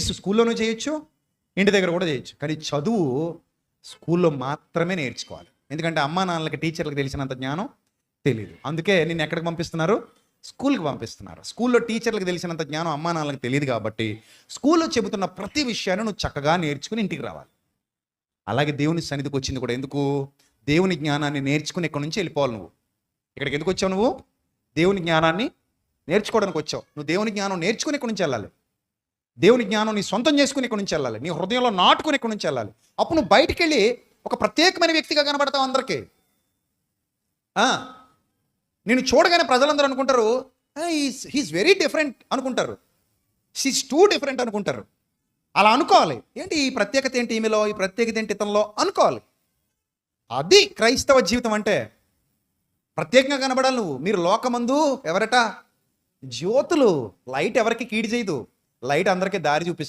స్కూల్లోనూ చేయొచ్చు ఇంటి దగ్గర కూడా చేయొచ్చు. కానీ చదువు స్కూల్లో మాత్రమే నేర్చుకోవాలి. ఎందుకంటే అమ్మా నాన్నలకి టీచర్లకు తెలిసినంత జ్ఞానం తెలియదు అందుకే నిన్ను ఎక్కడికి పంపిస్తున్నారు? స్కూల్కి పంపిస్తున్నారు. స్కూల్లో టీచర్లకు తెలిసినంత జ్ఞానం అమ్మా నాన్నలకు తెలియదు కాబట్టి స్కూల్లో చెబుతున్న ప్రతి విషయాన్ని నువ్వు చక్కగా నేర్చుకుని ఇంటికి రావాలి. అలాగే దేవుని సన్నిధికి వచ్చింది కూడా ఎందుకు? దేవుని జ్ఞానాన్ని నేర్చుకుని ఇక్కడ నుంచి వెళ్ళిపోవాలి నువ్వు? ఇక్కడికి ఎందుకు వచ్చావు నువ్వు? దేవుని జ్ఞానాన్ని నేర్చుకోవడానికి వచ్చావు. నువ్వు దేవుని జ్ఞానం నేర్చుకుని ఇక్కడ నుంచి వెళ్ళాలి? దేవుని జ్ఞానం నీ సొంతం చేసుకుని ఇక్కడ నుంచి వెళ్ళాలి? నీ హృదయంలో నాటుకుని ఇక్కడ నుంచి వెళ్ళాలి? అప్పుడు నువ్వు బయటికి వెళ్ళి ఒక ప్రత్యేకమైన వ్యక్తిగా కనబడతావు అందరికీ. నేను చూడగానే ప్రజలందరూ అనుకుంటారు హీస్ వెరీ డిఫరెంట్ అనుకుంటారు. షీస్ టూ డిఫరెంట్ అనుకుంటారు. అలా అనుకోవాలి. ఏంటి ఈ ప్రత్యేకత ఏంటి ఈమెలో? ఈ ప్రత్యేకత ఏంటి ఇతనిలో? అనుకోవాలి. అది క్రైస్తవ జీవితం అంటే ప్రత్యేకంగా కనబడాలి నువ్వు. మీరు లోకమందు ఎవరట? జ్యోతులు. లైట్ ఎవరికి కీడి చేయదు. లైట్ అందరికీ దారి చూపిస్తుంది